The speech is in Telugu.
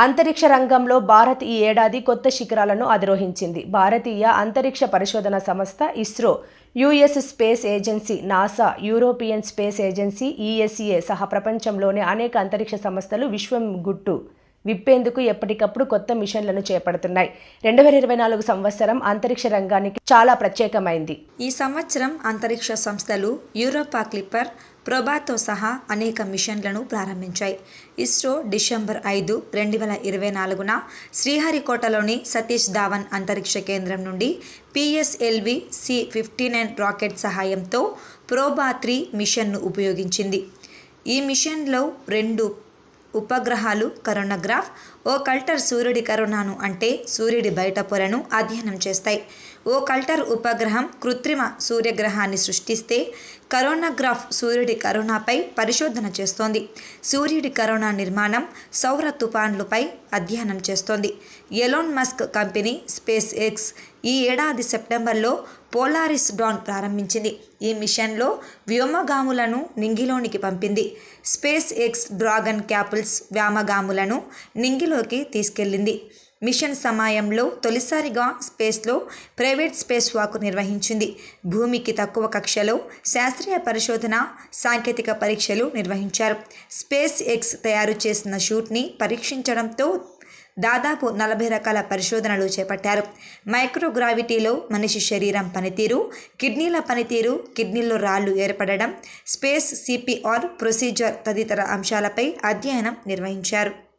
అంతరిక్ష రంగంలో భారత్ ఈ ఏడాది కొత్త శిఖరాలను అధిరోహించింది. భారతీయ అంతరిక్ష పరిశోధన సంస్థ ISRO US space agency NASA European space agency ESA సహా ప్రపంచంలోనే అనేక అంతరిక్ష సంస్థలు విశ్వం గుట్టు విప్పేందుకు ఎప్పటికప్పుడు కొత్త మిషన్లను చేపడుతున్నాయి. రెండు వేల ఇరవై నాలుగు సంవత్సరం అంతరిక్ష రంగానికి చాలా ప్రత్యేకమైంది. ఈ సంవత్సరం అంతరిక్ష సంస్థలు యూరోపా క్లిప్పర్ ప్రభాతో సహా అనేక మిషన్లను ప్రారంభించాయి. ఇస్రో డిసెంబర్ ఐదు రెండు వేల ఇరవై నాలుగున శ్రీహరికోటలోని సతీష్ ధావన్ అంతరిక్ష కేంద్రం నుండి PSLV C fifty nine rocket సహాయంతో ప్రోబా త్రీ మిషన్ను ఉపయోగించింది. ఈ మిషన్లో రెండు ఉపగ్రహాలు కరోనాగ్రాఫ్ ఓ కల్టర్ సూర్యుడి కరోనాను అంటే సూర్యుడి బయట పొరను అధ్యయనం చేస్తాయి. ఓ కల్టర్ ఉపగ్రహం కృత్రిమ సూర్యగ్రహాన్ని సృష్టిస్తే కరోనాగ్రాఫ్ సూర్యుడి కరోనాపై పరిశోధన చేస్తోంది. సూర్యుడి కరోనా నిర్మాణం సౌర తుఫాన్లపై అధ్యయనం చేస్తోంది. Elon Musk company SpaceX ఈ ఏడాది సెప్టెంబర్లో పోలారిస్ డాన్ ప్రారంభించింది. ఈ మిషన్లో వ్యోమగాములను నింగిలోనికి పంపింది. స్పేస్ ఎక్స్ డ్రాగన్ క్యాపుల్స్ వ్యోమగాములను స్పేస్లోకి తీసుకెళ్ళింది. మిషన్ సమయంలో తొలిసారిగా స్పేస్లో ప్రైవేట్ స్పేస్ వాక్ నిర్వహించింది. భూమికి తక్కువ కక్షలో శాస్త్రీయ పరిశోధన సాంకేతిక పరీక్షలు నిర్వహించారు. స్పేస్ ఎక్స్ తయారు చేసిన షూట్ని పరీక్షించడంతో దాదాపు నలభై రకాల పరిశోధనలు చేపట్టారు. మైక్రోగ్రావిటీలో మనిషి శరీరం పనితీరు కిడ్నీల పనితీరు కిడ్నీల్లో రాళ్ళు ఏర్పడడం స్పేస్ సిపిఆర్ ప్రొసీజర్ తదితర అంశాలపై అధ్యయనం నిర్వహించారు.